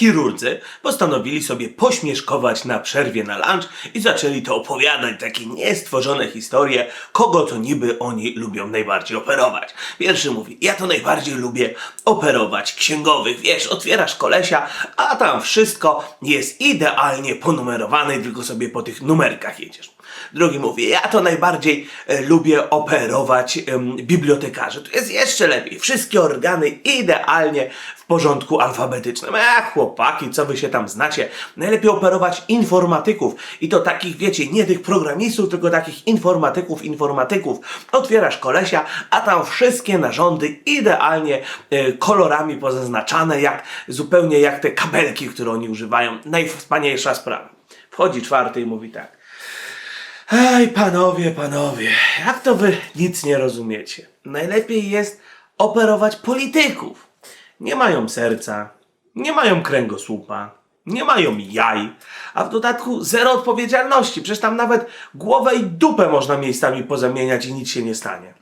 Chirurdzy postanowili sobie pośmieszkować na przerwie na lunch i zaczęli to opowiadać takie niestworzone historie, kogo to niby oni lubią najbardziej operować. Pierwszy mówi, ja to najbardziej lubię operować księgowych, wiesz, otwierasz kolesia, a tam wszystko jest idealnie ponumerowane tylko sobie po tych numerkach jedziesz. Drugi mówi, ja to najbardziej e, lubię operować bibliotekarzy. To jest jeszcze lepiej. Wszystkie organy idealnie w porządku alfabetycznym. A chłopaki, co wy się tam znacie? Najlepiej operować informatyków. I to takich, wiecie, nie tych programistów, tylko takich informatyków, informatyków. Otwierasz kolesia, a tam wszystkie narządy idealnie e, kolorami pozaznaczane, jak zupełnie jak te kabelki, które oni używają. Najwspanialsza sprawa. Wchodzi czwarty i mówi tak. Ej, panowie, panowie, jak to wy nic nie rozumiecie? Najlepiej jest operować polityków. Nie mają serca, nie mają kręgosłupa, nie mają jaj, a w dodatku zero odpowiedzialności. Przecież tam nawet głowę i dupę można miejscami pozamieniać i nic się nie stanie.